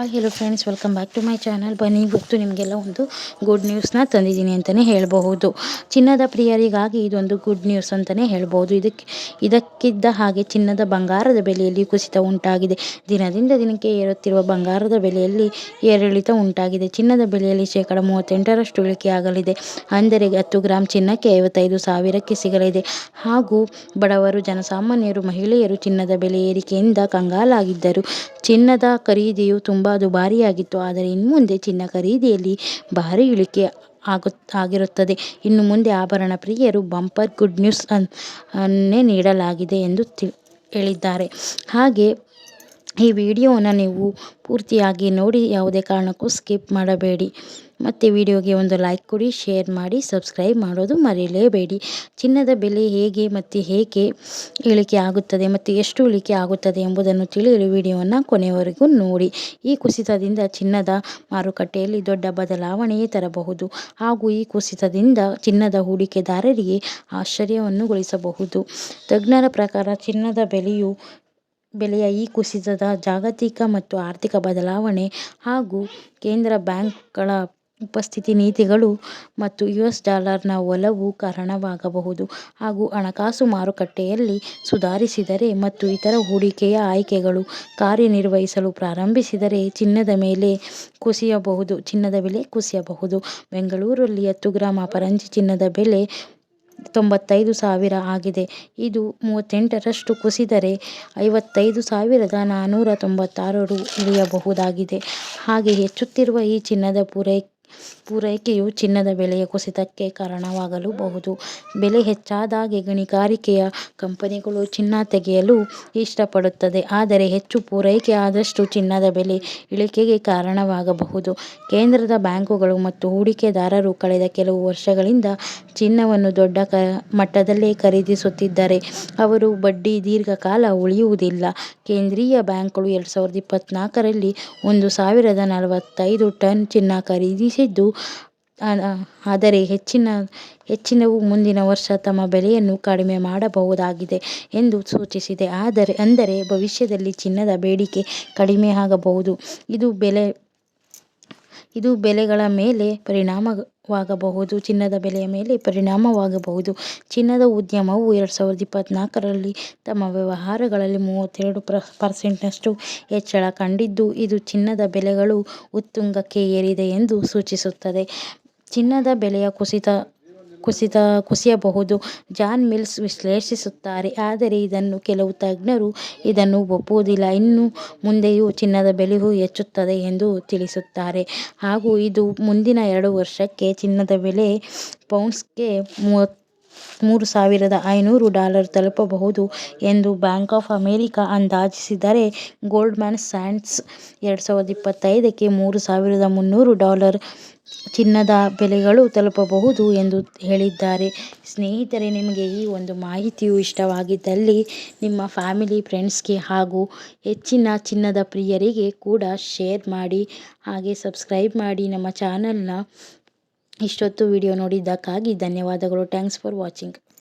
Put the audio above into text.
Hi hello friends welcome back to my channel ಬನ್ನಿ ಗೊತ್ತು ನಿಮಗೆಲ್ಲ ಒಂದು ಗುಡ್ ನ್ಯೂಸ್ನ ತಂದಿದ್ದೀನಿ ಅಂತಲೇ ಹೇಳಬಹುದು. ಚಿನ್ನದ ಪ್ರಿಯರಿಗಾಗಿ ಇದೊಂದು ಗುಡ್ ನ್ಯೂಸ್ ಅಂತಲೇ ಹೇಳ್ಬೋದು ಇದಕ್ಕೆ, ಇದಕ್ಕಿದ್ದ ಹಾಗೆ ಚಿನ್ನದ ಬಂಗಾರದ ಬೆಲೆಯಲ್ಲಿ ಕುಸಿತ ಉಂಟಾಗಿದೆ. ದಿನದಿಂದ ದಿನಕ್ಕೆ ಏರುತ್ತಿರುವ ಬಂಗಾರದ ಬೆಲೆಯಲ್ಲಿ ಏರಿಳಿತ ಉಂಟಾಗಿದೆ. ಚಿನ್ನದ ಬೆಲೆಯಲ್ಲಿ ಶೇಕಡ ಮೂವತ್ತೆಂಟರಷ್ಟು ಇಳಿಕೆಯಾಗಲಿದೆ. ಅಂದರೆ ಹತ್ತು ಗ್ರಾಮ್ ಚಿನ್ನಕ್ಕೆ ಐವತ್ತೈದು ಸಾವಿರಕ್ಕೆ ಸಿಗಲಿದೆ. ಹಾಗೂ ಬಡವರು, ಜನಸಾಮಾನ್ಯರು, ಮಹಿಳೆಯರು ಚಿನ್ನದ ಬೆಲೆ ಏರಿಕೆಯಿಂದ ಕಂಗಾಲಾಗಿದ್ದರು. ಚಿನ್ನದ ಖರೀದಿಯು ತುಂಬ ದುಬಾರಿಯಾಗಿತ್ತು ಆದರೆ ಇನ್ನು ಮುಂದೆ ಚಿನ್ನ ಖರೀದಿಯಲ್ಲಿ ಭಾರಿ ಇಳಿಕೆ ಆಗು ಆಗಿರುತ್ತದೆ. ಇನ್ನು ಮುಂದೆ ಆಭರಣ ಪ್ರಿಯರು ಬಂಪರ್ ಗುಡ್ ನ್ಯೂಸ್ ಅನ್ನೇ ನೀಡಲಾಗಿದೆ ಎಂದು ತಿ, ಹೇಳಿದ್ದಾರೆ. ಹಾಗೆ ಈ ವಿಡಿಯೋನ ನೀವು ಪೂರ್ತಿಯಾಗಿ ನೋಡಿ ಯಾವುದೇ ಕಾರಣಕ್ಕೂ ಸ್ಕಿಪ್ ಮಾಡಬೇಡಿ. ಮತ್ತು ವಿಡಿಯೋಗೆ ಒಂದು ಲೈಕ್ ಕೊಡಿ, ಶೇರ್ ಮಾಡಿ, ಸಬ್ಸ್ಕ್ರೈಬ್ ಮಾಡೋದು ಮರೆಯಲೇಬೇಡಿ ಚಿನ್ನದ ಬೆಲೆ ಹೇಗೆ ಮತ್ತು ಹೇಗೆ ಇಳಿಕೆ ಆಗುತ್ತದೆ ಮತ್ತು ಎಷ್ಟು ಇಳಿಕೆ ಆಗುತ್ತದೆ ಎಂಬುದನ್ನು ತಿಳಿಯಲು ವಿಡಿಯೋವನ್ನು ಕೊನೆಯವರೆಗೂ ನೋಡಿ. ಈ ಕುಸಿತದಿಂದ ಚಿನ್ನದ ಮಾರುಕಟ್ಟೆಯಲ್ಲಿ ದೊಡ್ಡ ಬದಲಾವಣೆಯೇ ತರಬಹುದು ಹಾಗೂ ಈ ಕುಸಿತದಿಂದ ಚಿನ್ನದ ಹೂಡಿಕೆದಾರರಿಗೆ ಆಶ್ಚರ್ಯವನ್ನುಗೊಳಿಸಬಹುದು ತಜ್ಞರ ಪ್ರಕಾರ ಚಿನ್ನದ ಬೆಲೆಯು ಬೆಲೆಯ ಈ ಕುಸಿತದ ಜಾಗತಿಕ ಮತ್ತು ಆರ್ಥಿಕ ಬದಲಾವಣೆ ಹಾಗೂ ಕೇಂದ್ರ ಬ್ಯಾಂಕ್ಗಳ ಉಪಸ್ಥಿತಿ ನೀತಿಗಳು ಮತ್ತು ಯು ಎಸ್ ಡಾಲರ್ನ ಒಲವು ಕಾರಣವಾಗಬಹುದು ಹಾಗೂ ಹಣಕಾಸು ಮಾರುಕಟ್ಟೆಯಲ್ಲಿ ಸುಧಾರಿಸಿದರೆ ಮತ್ತು ಇತರ ಹೂಡಿಕೆಯ ಆಯ್ಕೆಗಳು ಕಾರ್ಯನಿರ್ವಹಿಸಲು ಪ್ರಾರಂಭಿಸಿದರೆ ಚಿನ್ನದ ಮೇಲೆ ಕುಸಿಯಬಹುದು ಚಿನ್ನದ ಬೆಲೆ ಕುಸಿಯಬಹುದು. ಬೆಂಗಳೂರಲ್ಲಿ ಹತ್ತು ಗ್ರಾಂ ಅಪರಂಜಿ ಚಿನ್ನದ ಬೆಲೆ ತೊಂಬತ್ತೈದು ಸಾವಿರ ಆಗಿದೆ. ಇದು ಮೂವತ್ತೆಂಟರಷ್ಟು ಕುಸಿದರೆ ಐವತ್ತೈದು ಸಾವಿರದ ನಾನ್ನೂರ ತೊಂಬತ್ತಾರು ರು ಇಳಿಯಬಹುದಾಗಿದೆ ಹಾಗೆ ಹೆಚ್ಚುತ್ತಿರುವ ಈ ಚಿನ್ನದ ಪೂರೈ, ಪೂರೈಕೆಯು ಚಿನ್ನದ ಬೆಲೆಯ ಕುಸಿತಕ್ಕೆ ಕಾರಣವಾಗಲೂಬಹುದು. ಬೆಲೆ ಹೆಚ್ಚಾದಾಗೆ ಗಣಿಗಾರಿಕೆಯ ಕಂಪನಿಗಳು ಚಿನ್ನ ತೆಗೆಯಲು ಇಷ್ಟಪಡುತ್ತದೆ. ಆದರೆ ಹೆಚ್ಚು ಪೂರೈಕೆ ಆದಷ್ಟು ಚಿನ್ನದ ಬೆಲೆ ಇಳಿಕೆಗೆ ಕಾರಣವಾಗಬಹುದು. ಕೇಂದ್ರದ ಬ್ಯಾಂಕುಗಳು ಮತ್ತು ಹೂಡಿಕೆದಾರರು ಕಳೆದ ಕೆಲವು ವರ್ಷಗಳಿಂದ ಚಿನ್ನವನ್ನು ದೊಡ್ಡ ಕ ಮಟ್ಟದಲ್ಲೇ ಖರೀದಿಸುತ್ತಿದ್ದಾರೆ ಅವರು ಬಡ್ಡಿ ದೀರ್ಘಕಾಲ ಉಳಿಯುವುದಿಲ್ಲ. ಕೇಂದ್ರೀಯ ಬ್ಯಾಂಕ್ಗಳು ಎರಡು ಸಾವಿರದ ಇಪ್ಪತ್ನಾಲ್ಕರಲ್ಲಿ ಒಂದು ಸಾವಿರದ ನಲವತ್ತೈದು ಟನ್ ಚಿನ್ನ ಖರೀದಿಸಿದ್ದು ಆದರೆ ಹೆಚ್ಚಿನ, ಹೆಚ್ಚಿನವು ಮುಂದಿನ ವರ್ಷ ತಮ್ಮ ಬೆಲೆಯನ್ನು ಕಡಿಮೆ ಮಾಡಬಹುದಾಗಿದೆ ಎಂದು ಸೂಚಿಸಿದೆ. ಆದರೆ, ಅಂದರೆ ಭವಿಷ್ಯದಲ್ಲಿ ಚಿನ್ನದ ಬೇಡಿಕೆ ಕಡಿಮೆ ಆಗಬಹುದು. ಇದು ಬೆಲೆ, ಇದು ಬೆಲೆಗಳ ಮೇಲೆ ಪರಿಣಾಮವಾಗಬಹುದು ಚಿನ್ನದ ಬೆಲೆಯ ಮೇಲೆ ಪರಿಣಾಮವಾಗಬಹುದು. ಚಿನ್ನದ ಉದ್ಯಮವು ಎರಡು ಸಾವಿರದ ಇಪ್ಪತ್ನಾಲ್ಕರಲ್ಲಿ ತಮ್ಮ ವ್ಯವಹಾರಗಳಲ್ಲಿ ಮೂವತ್ತೆರಡು ಪ್ರ ಪರ್ಸೆಂಟ್ನಷ್ಟು ಹೆಚ್ಚಳ ಕಂಡಿದ್ದು, ಇದು ಚಿನ್ನದ ಬೆಲೆಗಳು ಉತ್ತುಂಗಕ್ಕೆ ಏರಿದೆ ಎಂದು ಸೂಚಿಸುತ್ತದೆ. ಚಿನ್ನದ ಬೆಲೆಯ ಕುಸಿತ ಕುಸಿತ ಕುಸಿಯಬಹುದು. ಜಾನ್ ಮಿಲ್ಸ್ ವಿಶ್ಲೇಷಿಸುತ್ತಾರೆ, ಆದರೆ ಇದನ್ನು ಕೆಲವು ತಜ್ಞರು ಇದನ್ನು ಒಪ್ಪುವುದಿಲ್ಲ. ಇನ್ನು ಮುಂದೆಯೂ ಚಿನ್ನದ ಬೆಲೆಯು ಹೆಚ್ಚುತ್ತದೆ ಎಂದು ತಿಳಿಸುತ್ತಾರೆ. ಹಾಗೂ ಇದು ಮುಂದಿನ ಎರಡು ವರ್ಷಕ್ಕೆ ಚಿನ್ನದ ಬೆಲೆ ಪೌಂಡ್ಸ್ಗೆ ಮೂವತ್ತು ಮೂರು ಸಾವಿರದ ಐನೂರು ಡಾಲರ್ ತಲುಪಬಹುದು ಎಂದು ಬ್ಯಾಂಕ್ ಆಫ್ ಅಮೇರಿಕ ಅಂದಾಜಿಸಿದರೆ ಗೋಲ್ಡ್ಮ್ಯಾನ್ ಸ್ಯಾಂಡ್ಸ್ ಎರಡು ಸಾವಿರದ ಇಪ್ಪತ್ತೈದಕ್ಕೆ ಮೂರು ಸಾವಿರದ ಮುನ್ನೂರು ಡಾಲರ್ ಚಿನ್ನದ ಬೆಲೆಗಳು ತಲುಪಬಹುದು ಎಂದು ಹೇಳಿದ್ದಾರೆ. ಸ್ನೇಹಿತರೆ, ನಿಮಗೆ ಈ ಒಂದು ಮಾಹಿತಿಯು ಇಷ್ಟವಾಗಿದ್ದಲ್ಲಿ ನಿಮ್ಮ ಫ್ಯಾಮಿಲಿ, ಫ್ರೆಂಡ್ಸ್ಗೆ ಹಾಗೂ ಹೆಚ್ಚಿನ ಚಿನ್ನದ ಪ್ರಿಯರಿಗೆ ಕೂಡ ಶೇರ್ ಮಾಡಿ, ಹಾಗೆ ಸಬ್ಸ್ಕ್ರೈಬ್ ಮಾಡಿ ನಮ್ಮ ಚಾನಲ್ನ ಇಷ್ಟೊತ್ತು ವಿಡಿಯೋ ನೋಡಿದ್ದಕ್ಕಾಗಿ ಧನ್ಯವಾದಗಳು. Thanks for watching